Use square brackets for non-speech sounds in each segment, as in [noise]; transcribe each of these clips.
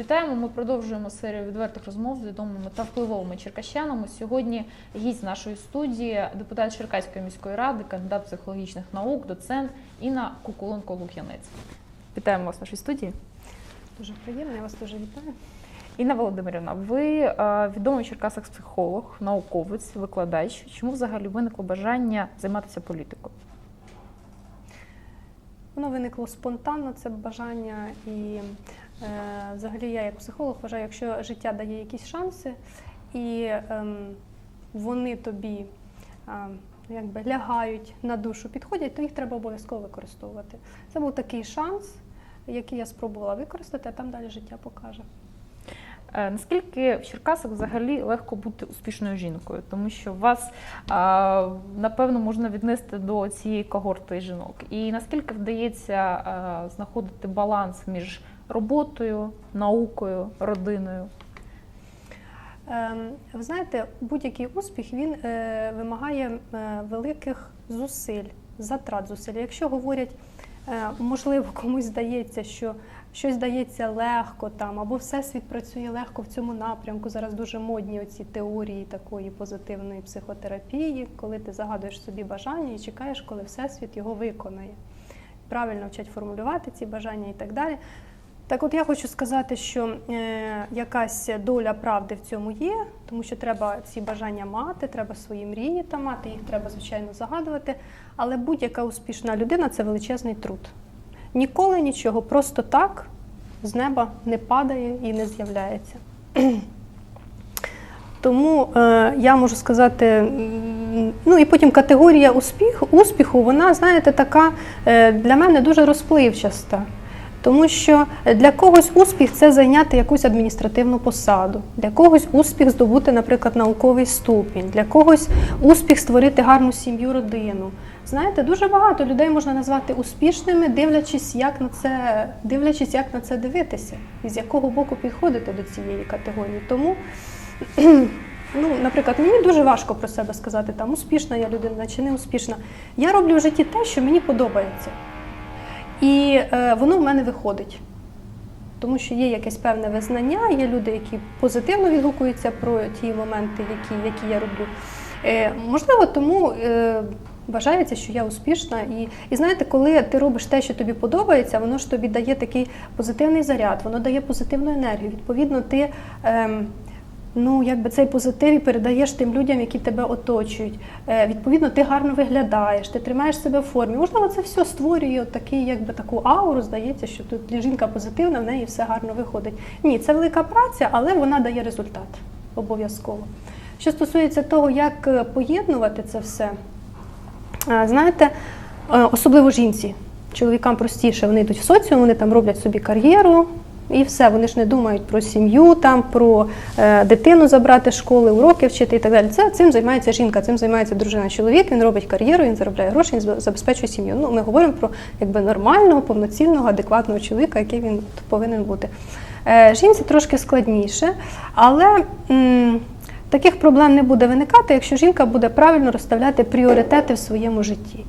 Вітаємо. Ми продовжуємо серію відвертих розмов з відомими та впливовими черкащанами. Сьогодні гість нашої студії, депутат Черкаської міської ради, кандидат психологічних наук, доцент Інна Кукуленко-Лук'янець. Вітаємо вас в нашій студії. Дуже приємно, я вас дуже вітаю. Інна Володимирівна, ви е, відомий в Черкасах психолог, науковець, викладач. Чому взагалі виникло бажання займатися політикою? Воно виникло спонтанно, це бажання, і взагалі я як психолог вважаю, якщо життя дає якісь шанси, і ем, вони тобі ем, якби лягають на душу, підходять, то їх треба обов'язково використовувати. Це був такий шанс, який я спробувала використати, а там далі життя покаже. Е, Наскільки в Черкасах взагалі легко бути успішною жінкою, тому що вас напевно можна віднести до цієї когорти жінок, і наскільки вдається знаходити баланс між роботою, наукою, родиною? Ем, Ви знаєте, будь-який успіх він е, вимагає е, великих зусиль, затрат зусиль. Якщо говорять, е, можливо, комусь здається, що щось дається легко там, або всесвіт працює легко в цьому напрямку. Зараз дуже модні оці теорії такої позитивної психотерапії, коли ти загадуєш собі бажання і чекаєш, коли всесвіт його виконає. Правильно вчать формулювати ці бажання і так далі. Так от я хочу сказати, що е, якась доля правди в цьому є, тому що треба ці бажання мати, треба свої мрії там мати, їх треба, звичайно, загадувати. Але будь-яка успішна людина це величезний труд. Ніколи нічого просто так з неба не падає і не з'являється. [clears throat] Тому е, я можу сказати, ну і потім категорія успіх, успіху, вона, знаєте, така е, для мене дуже розпливчаста. Тому що для когось успіх це зайняти якусь адміністративну посаду, для когось успіх здобути, наприклад, науковий ступінь, для когось успіх створити гарну сім'ю, родину. Знаєте, дуже багато людей можна назвати успішними, дивлячись, як на це, дивлячись, як на це дивитися, і з якого боку підходити до цієї категорії. Тому, [clears throat] ну, наприклад, мені дуже важко про себе сказати, там успішна я людина чи не успішна. Я роблю в житті те, що мені подобається. І е, воно в мене виходить. Тому що є якесь певне визнання, є люди, які позитивно відгукуються про ті моменти, які, які я роблю. Е, можливо, тому е, вважається, що я успішна. І, і знаєте, коли ти робиш те, що тобі подобається, воно ж тобі дає такий позитивний заряд, воно дає позитивну енергію. Відповідно, ти. ем, Ну, якби цей позитив і передаєш тим людям, які тебе оточують. Е, відповідно, ти гарно виглядаєш, ти тримаєш себе в формі. Можливо, це все створює от такий, якби таку ауру. Здається, що тут жінка позитивна, в неї все гарно виходить. Ні, це велика праця, але вона дає результат обов'язково. Що стосується того, як е, поєднувати це все, е, знаєте, особливо жінці. Чоловікам простіше, вони йдуть в соціум, вони там роблять собі кар'єру, і все, вони ж не думають про сім'ю, там, про е, дитину забрати школи, уроки вчити і так далі. Це цим займається жінка, цим займається дружина. Чоловік він робить кар'єру, він заробляє гроші, він забезпечує сім'ю. Ну, ми говоримо про якби нормального, повноцінного, адекватного чоловіка, який він повинен бути. Е, жінці трошки складніше, але м, таких проблем не буде виникати, якщо жінка буде правильно розставляти пріоритети в своєму житті.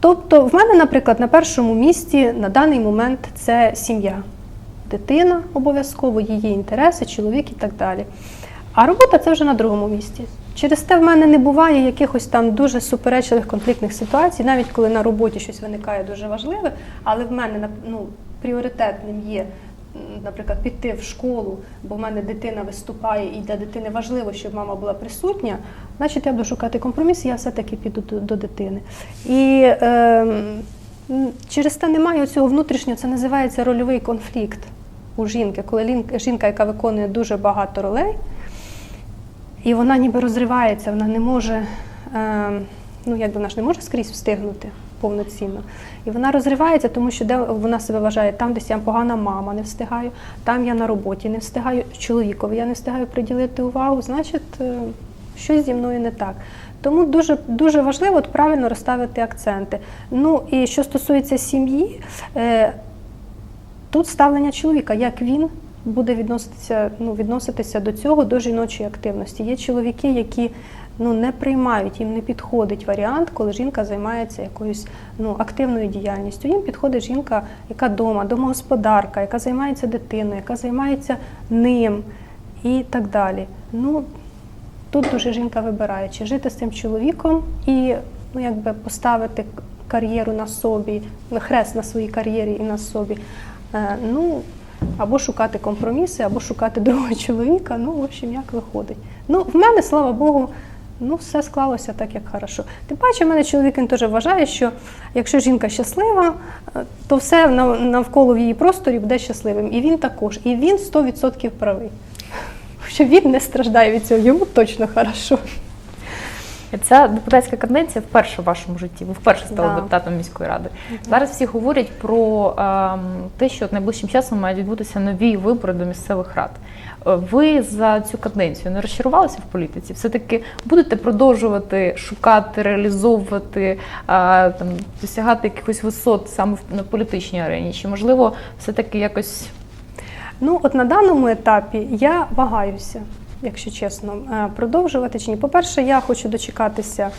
Тобто, в мене, наприклад, на першому місці на даний момент це сім'я, дитина обов'язково, її інтереси, чоловік і так далі. А робота це вже на другому місці. Через те в мене не буває якихось там дуже суперечливих конфліктних ситуацій, навіть коли на роботі щось виникає дуже важливе, але в мене ну, пріоритетним є, наприклад, піти в школу, бо в мене дитина виступає, і для дитини важливо, щоб мама була присутня, значить я буду шукати компроміс, і я все-таки піду до, до дитини. І м, через те немає цього внутрішнього, це називається рольовий конфлікт у жінки, коли жінка, яка виконує дуже багато ролей, і вона ніби розривається, вона не може, е, ну якби вона ж не може скрізь встигнути повноцінно. І вона розривається, тому що де вона себе вважає, там десь я погана мама, не встигаю, там я на роботі не встигаю, чоловікові я не встигаю приділити увагу, значить, е, щось зі мною не так. Тому дуже, дуже важливо от правильно розставити акценти. Ну і що стосується сім'ї, е, Тут ставлення чоловіка, як він буде відноситися, ну, відноситися до цього, до жіночої активності. Є чоловіки, які ну, не приймають, їм не підходить варіант, коли жінка займається якоюсь ну, активною діяльністю. Їм підходить жінка, яка вдома, домогосподарка, яка займається дитиною, яка займається ним і так далі. Ну, тут дуже жінка вибирає, чи жити з цим чоловіком і ну, якби поставити кар'єру на собі, хрест на своїй кар'єрі і на собі. Е, ну, або шукати компроміси, або шукати [laughs] другого чоловіка. Ну, в общем, як виходить. Ну, в мене, слава Богу, ну, все склалося так, як хорошо. Тим паче, в мене чоловік він теж вважає, що якщо жінка щаслива, е, то все навколо в її просторі буде щасливим. І він також. І він 100% правий. [laughs] Що він не страждає від цього, йому точно хорошо. Ця депутатська каденція вперше в вашому житті. Ви вперше стали Да. депутатом міської ради. Зараз всі говорять про ем, те, що найближчим часом мають відбутися нові вибори до місцевих рад. Е, Ви за цю каденцію не розчарувалися в політиці? Все-таки будете продовжувати шукати, реалізовувати, е, там, досягати якихось висот саме на політичній арені? Чи можливо все-таки якось Ну, от на даному етапі я вагаюся, якщо чесно, е, продовжувати чи ні. По-перше, я хочу дочекатися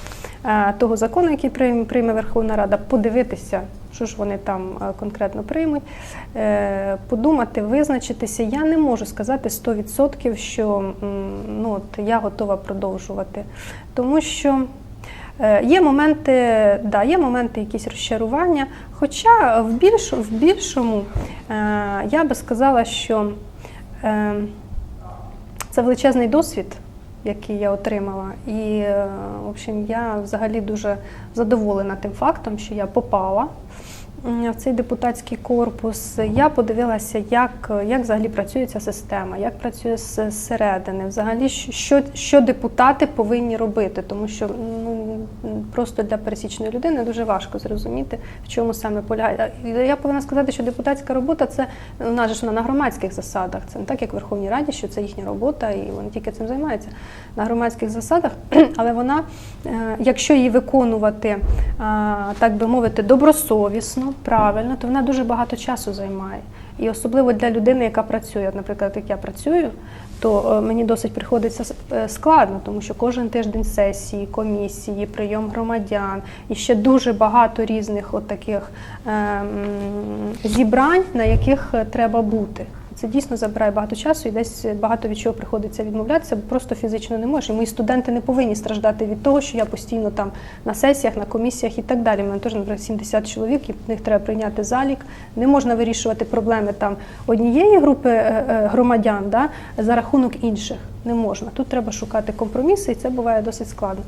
е, того закону, який прийме, Верховна Рада, подивитися, що ж вони там е, конкретно приймуть, подумати, визначитися. Я не можу сказати 100%, що ну, от, я готова продовжувати. Тому що. Є моменти, да, є моменти якісь розчарування. Хоча в, більш, в більшому я би сказала, що це величезний досвід, який я отримала. І е, в общем, я взагалі дуже задоволена тим фактом, що я попала в цей депутатський корпус. Я подивилася, як, як взагалі працює ця система, як працює зсередини, взагалі, що, що депутати повинні робити, тому що ну, просто для пересічної людини дуже важко зрозуміти, в чому саме полягає. Я повинна сказати, що депутатська робота це у нас ж вона на громадських засадах. Це не так, як в Верховній Раді, що це їхня робота, і вони тільки цим займаються на громадських засадах. [clears throat] Але вона, е, якщо її виконувати, так би мовити, добросовісно, правильно, то вона дуже багато часу займає. І особливо для людини, яка працює, наприклад, як я працюю, то е, мені досить приходиться е, складно, тому що кожен тиждень сесії, комісії, прийом громадян і ще дуже багато різних от таких е, зібрань, на яких треба бути. Це дійсно забирає багато часу і десь багато від чого приходиться відмовлятися, бо просто фізично не можеш. І мої студенти не повинні страждати від того, що я постійно там на сесіях, на комісіях і так далі. У мене теж, наприклад, 70 чоловік, і них треба прийняти залік. Не можна вирішувати проблеми там однієї групи е, е, громадян да, за рахунок інших. Не можна. Тут треба шукати компроміси, і це буває досить складно.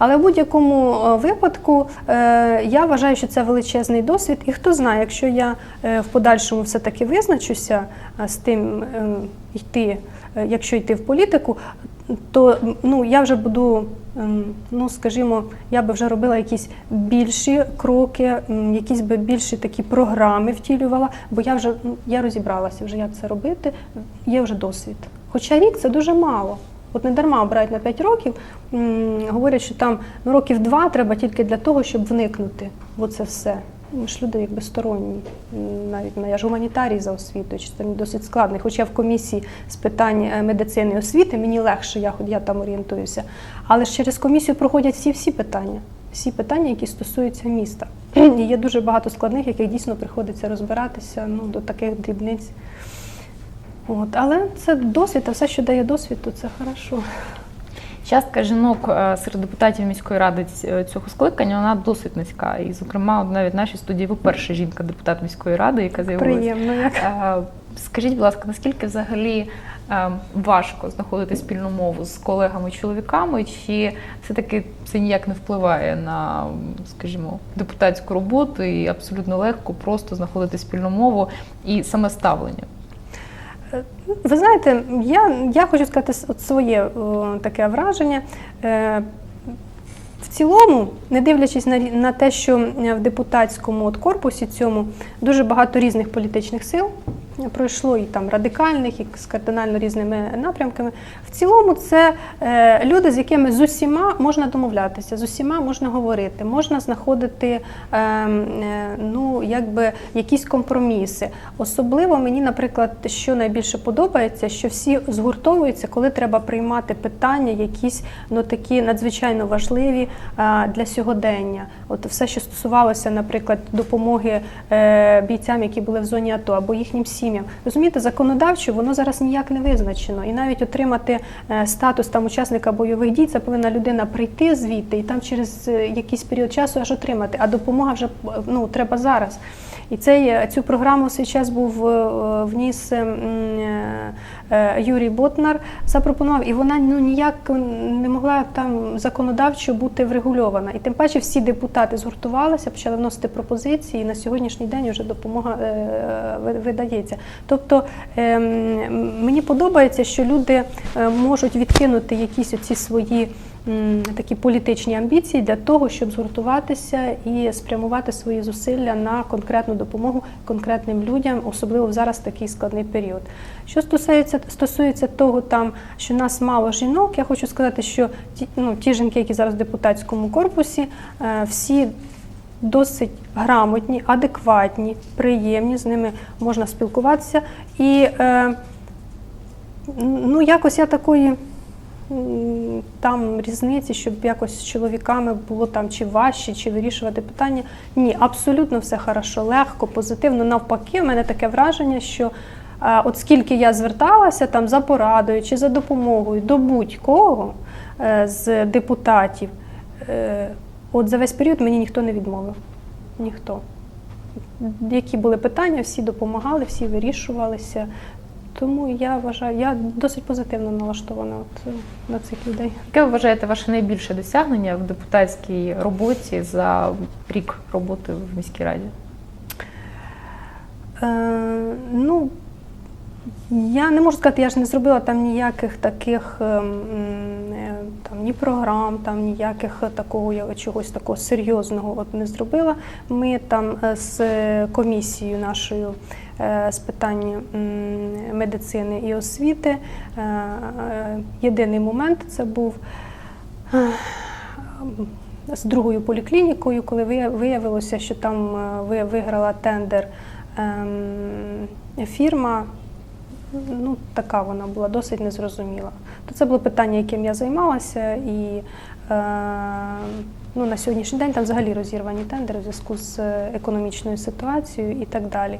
Але в будь-якому е, випадку е, я вважаю, що це величезний досвід. І хто знає, якщо я е, в подальшому все-таки визначуся з тим йти, якщо йти в політику, то ну, я вже буду, ем, ну скажімо, я би вже робила якісь більші кроки, якісь би більші такі програми втілювала, бо я вже ну, я розібралася вже, як це робити, є вже досвід. Хоча рік це дуже мало. От не дарма обирають на 5 років, говорять, що там ну, років два треба тільки для того, щоб вникнути в це все. Ми ж люди якби сторонні, навіть я ж гуманітарій за освітою, чи це досить складно. І Хоч я в комісії з питань е, медицини і освіти, мені легше, я, я там орієнтуюся. Але ж через комісію проходять всі всі питання, всі питання, які стосуються міста. [clears throat] І є дуже багато складних, яких дійсно приходиться розбиратися ну, до таких дрібниць. От, але це досвід, а все, що дає досвід, то це хорошо. Частка жінок е, серед депутатів міської ради цього скликання вона досить низька. І, зокрема, навіть в нашій студії ви перша жінка депутат міської ради, яка з'явилася. Приємно. Як. Е, Скажіть, будь ласка, наскільки взагалі е, важко знаходити спільну мову з колегами-чоловіками, чи все-таки це ніяк не впливає на, скажімо, депутатську роботу і абсолютно легко просто знаходити спільну мову і саме ставлення? Ви знаєте, я, я хочу сказати от своє о, таке враження. Е, в цілому, не дивлячись на, на те, що е, в депутатському от корпусі цьому дуже багато різних політичних сил, пройшло і там радикальних, і з кардинально різними напрямками. В цілому це е, люди, з якими з усіма можна домовлятися, з усіма можна говорити, можна знаходити е, е, ну, якби якісь компроміси. Особливо мені, наприклад, що найбільше подобається, що всі згуртовуються, коли треба приймати питання, якісь ну такі надзвичайно важливі для сьогодення. От все, що стосувалося, наприклад, допомоги е, бійцям, які були в зоні АТО або їхнім сім'ям. Розумієте, законодавчо воно зараз ніяк не визначено. І навіть отримати е, статус там учасника бойових дій, це повинна людина прийти звідти і там через е, якийсь період часу аж отримати. А допомога вже е, ну треба зараз. І цей, е, цю програму в свій час був е, вніс ем, е, Юрій Ботнар, запропонував, і вона ну ніяк не могла там законодавчо бути врегульована. І тим паче всі депутати згуртувалися, почали вносити пропозиції. І на сьогоднішній день вже допомога видається. Тобто ем, мені подобається, що люди можуть відкинути якісь оці свої. Такі політичні амбіції для того, щоб згуртуватися і спрямувати свої зусилля на конкретну допомогу конкретним людям, особливо в зараз такий складний період. Що стосується стосується того, там що нас мало жінок, я хочу сказати, що ті, ну, ті жінки, які зараз в депутатському корпусі, е, всі досить грамотні, адекватні, приємні, з ними можна спілкуватися. І е, ну, якось я такої там різниці, щоб якось з чоловіками було там чи важче, чи вирішувати питання. Ні, абсолютно все хорошо, легко, позитивно. Навпаки, в мене таке враження, що а, от скільки я зверталася там за порадою чи за допомогою до будь-кого е, з депутатів, е, от за весь період мені ніхто не відмовив. Ніхто. Які були питання, всі допомагали, всі вирішувалися. Тому я вважаю, я досить позитивно налаштована от, е, на цих людей. Яке ви вважаєте ваше найбільше досягнення в депутатській роботі за рік роботи в міській раді? Е, ну, я не можу сказати, я ж не зробила там ніяких таких ем, е, там, ні програм, там ніяких такого я чогось такого серйозного от не зробила. Ми там е, з комісією нашою з питань медицини і освіти. е, е, Єдиний момент це був. е, з другою поліклінікою, коли виявилося, що там е, виграла тендер ем, фірма, ну така вона була досить незрозуміла. То це було питання, яким я займалася, і е, ну, на сьогоднішній день там взагалі розірвані тендери в зв'язку з е, економічною ситуацією і так далі.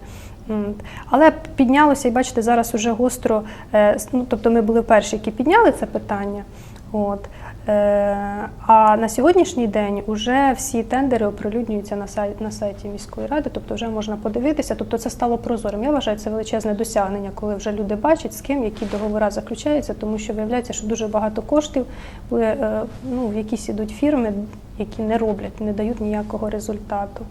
Але піднялося, і бачите, зараз уже гостро, е, ну, тобто ми були перші, які підняли це питання. От. Е, А на сьогоднішній день вже всі тендери оприлюднюються на сайті, на сайті міської ради, тобто вже можна подивитися. Тобто це стало прозорим. Я вважаю, це величезне досягнення, коли вже люди бачать, з ким які договори заключаються, тому що виявляється, що дуже багато коштів е, ну, в якісь ідуть фірми, які не роблять, не дають ніякого результату.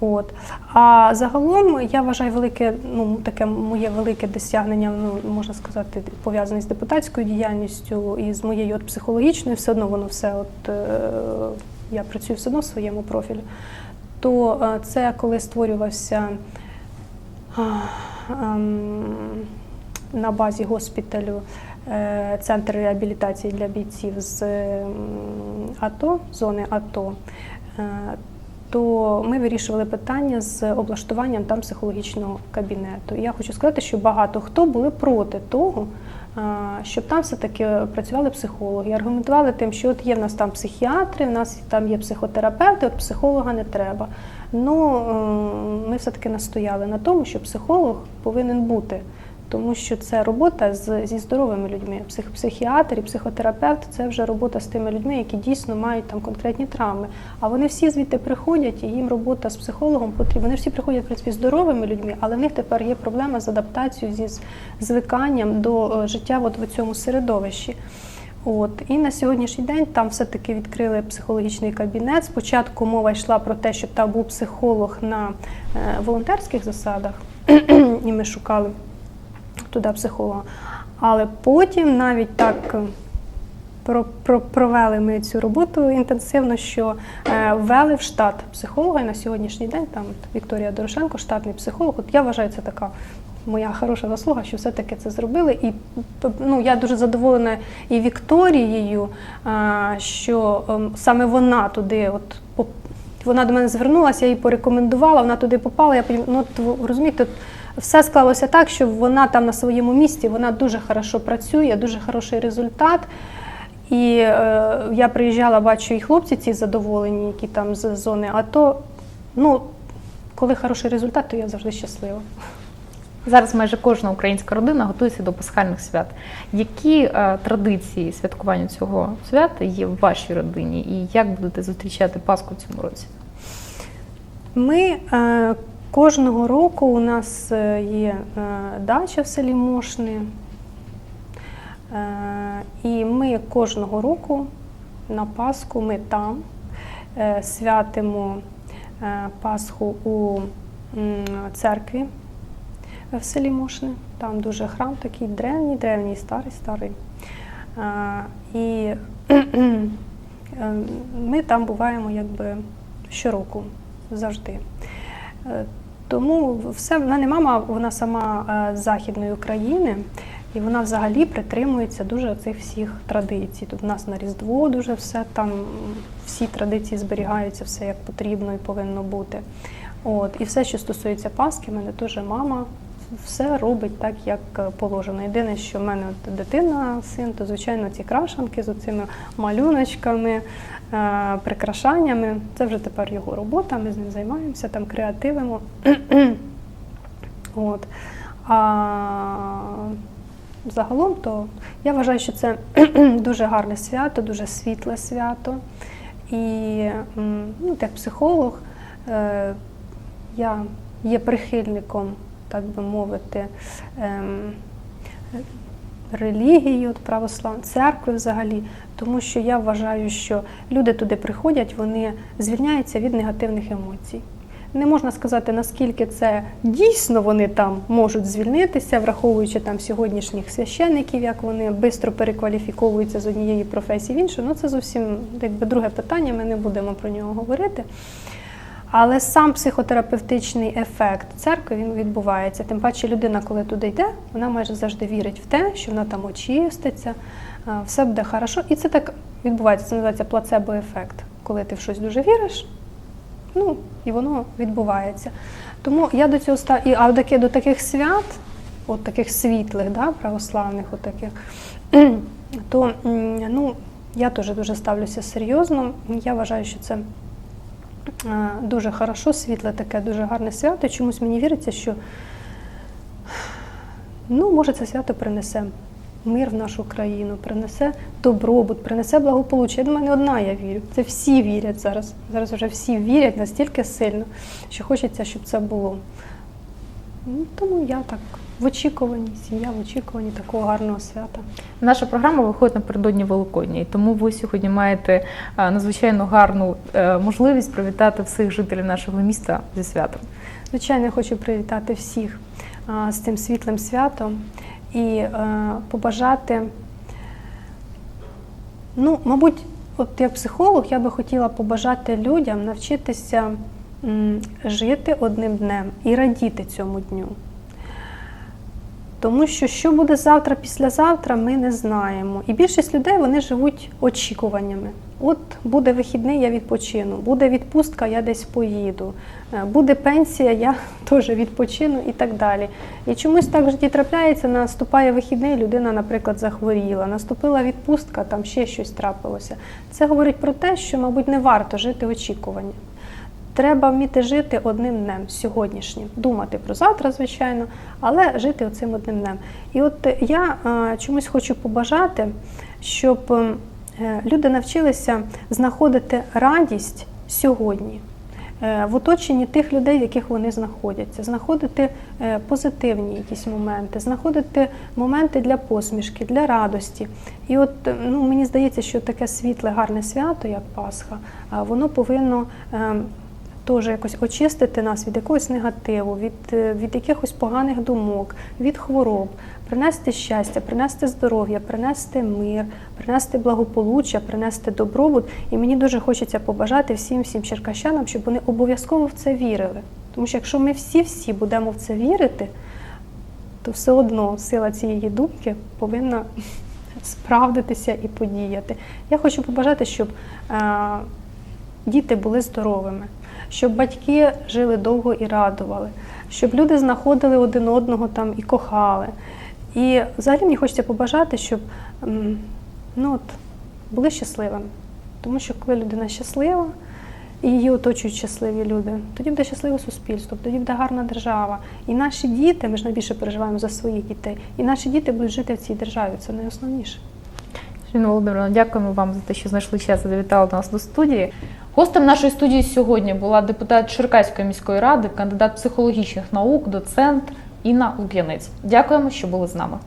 От. А загалом я вважаю велике, ну таке моє велике досягнення, ну можна сказати, пов'язане з депутатською діяльністю і з моєю от психологічною, все одно воно все, от е, я працюю все одно в своєму профілі. То е, це коли створювався а, ем, на базі госпіталю е, центр реабілітації для бійців з ем, АТО, зони АТО. Е, то ми вирішували питання з облаштуванням там психологічного кабінету. Я хочу сказати, що багато хто були проти того, щоб там все-таки працювали психологи. Аргументували тим, що от є в нас там психіатри, в нас там є психотерапевти, от психолога не треба. Ну, е, ми все-таки настояли на тому, що психолог повинен бути. Тому що це робота з, зі здоровими людьми. Псих, психіатр і психотерапевт це вже робота з тими людьми, які дійсно мають там конкретні травми. А вони всі звідти приходять, і їм робота з психологом потрібна. Вони всі приходять в принципі здоровими людьми, але в них тепер є проблема з адаптацією, зі звиканням до е, життя от в цьому середовищі. От і на сьогоднішній день там все-таки відкрили психологічний кабінет. Спочатку мова йшла про те, щоб там був психолог на е, волонтерських засадах, [clears throat] і ми шукали туди психолога. Але потім навіть так е, про, про, провели ми цю роботу інтенсивно, що е, ввели в штат психолога. І на сьогоднішній день там Вікторія Дорошенко, штатний психолог. От я вважаю, це така моя хороша заслуга, що все-таки це зробили. І ну, я дуже задоволена і Вікторією, що ем, саме вона туди, от вона до мене звернулася, я їй порекомендувала, вона туди попала. Я ну, розумієте, все склалося так, що вона там на своєму місці, вона дуже хорошо працює, дуже хороший результат. І е, я приїжджала, бачу, і хлопці ці задоволені, які там з зони АТО. Ну, коли хороший результат, то я завжди щаслива. Зараз майже кожна українська родина готується до пасхальних свят. Які е, традиції святкування цього свята є в вашій родині, і як будете зустрічати Пасху в цьому році? Ми е, кожного року у нас е, є е, дача в селі Мошни. Е, і ми кожного року на Пасху ми там святимо Пасху у церкві в селі Мошни. Там дуже храм такий древній, древній, старий, старий. І [clears throat] ми там буваємо якби щороку завжди. Тому все в мене мама, вона сама е, з Західної України, і вона взагалі притримується дуже цих всіх традицій. Тут в нас на Різдво дуже все там, всі традиції зберігаються, все як потрібно і повинно бути. От, і все, що стосується Пасхи, мене дуже мама все робить так, як е, положено. Єдине, що в мене от дитина, син, то звичайно ці крашанки з цими малюночками, е, прикрашаннями. Це вже тепер його робота, ми з ним займаємося, там креативимо. [clears throat] От. А загалом, то я вважаю, що це [clears throat] дуже гарне свято, дуже світле свято. І ну, як психолог е, я є прихильником, так би мовити, ем, релігії, от православної церкви взагалі, тому що я вважаю, що люди туди приходять, вони звільняються від негативних емоцій. Не можна сказати, наскільки це дійсно вони там можуть звільнитися, враховуючи там сьогоднішніх священників, як вони швидко перекваліфіковуються з однієї професії в іншу. Ну це зовсім якби друге питання. Ми не будемо про нього говорити. Але сам психотерапевтичний ефект церкви він відбувається. Тим паче людина, коли туди йде, вона майже завжди вірить в те, що вона там очиститься, все буде хорошо. І це так відбувається. Це називається плацебо-ефект. Коли ти в щось дуже віриш, ну і воно відбувається. Тому я до цього став і а до таких свят, от таких світлих, да, православних, от таких, [clears throat] то ну, я теж дуже ставлюся серйозно. Я вважаю, що це е, дуже хорошо, світле таке, дуже гарне свято. Чомусь мені віриться, що ну, може це свято принесе мир в нашу країну, принесе добробут, принесе благополуччя. Я думаю, не одна я вірю. Це всі вірять зараз. Зараз вже всі вірять настільки сильно, що хочеться, щоб це було. Ну, Тому я так в очікуванні, сім'я в очікуванні такого гарного свята. Наша програма виходить напередодні Великодня, і тому ви сьогодні маєте надзвичайно гарну е, можливість привітати всіх жителів нашого міста зі святом. Звичайно, я хочу привітати всіх з цим світлим святом і е, побажати. Ну, мабуть, от як психолог, я би хотіла побажати людям навчитися жити одним днем і радіти цьому дню. Тому що що буде завтра, післязавтра, ми не знаємо. І більшість людей вони живуть очікуваннями. От буде вихідний, я відпочину, буде відпустка, я десь поїду, Е, буде пенсія, я [laughs] теж відпочину і так далі. І чомусь так в житті трапляється, наступає вихідний, людина, наприклад, захворіла, наступила відпустка, там ще щось трапилося. Це говорить про те, що, мабуть, не варто жити очікуванням. Треба вміти жити одним днем сьогоднішнім, думати про завтра, звичайно, але жити оцим одним днем. І от я е, чомусь хочу побажати, щоб е, люди навчилися знаходити радість сьогодні. е, В оточенні тих людей, в яких вони знаходяться, знаходити позитивні якісь моменти, знаходити моменти для посмішки, для радості. І от ну, мені здається, що таке світле, гарне свято, як Пасха, воно повинно ем, теж якось очистити нас від якогось негативу, від, е, від якихось поганих думок, від хвороб, принести щастя, принести здоров'я, принести мир, принести благополуччя, принести добробут. І мені дуже хочеться побажати всім всім черкащанам, щоб вони обов'язково в це вірили. Тому що якщо ми всі-всі будемо в це вірити, то все одно сила цієї думки повинна [laughs] справдитися і подіяти. Я хочу побажати, щоб е, діти були здоровими, щоб батьки жили довго і радували, щоб люди знаходили один одного там і кохали. І взагалі мені хочеться побажати, щоб ну, от, були щасливими. Тому що коли людина щаслива, і її оточують щасливі люди, тоді буде щасливе суспільство, тоді буде гарна держава. І наші діти, ми ж найбільше переживаємо за своїх дітей, і наші діти будуть жити в цій державі. Це найосновніше. Ірина Володимировна, дякуємо вам за те, що знайшли час і завітали до нас до студії. Гостем нашої студії сьогодні була депутат Черкаської міської ради, кандидат психологічних наук, доцент Інна Лук'янець. Дякуємо, що були з нами.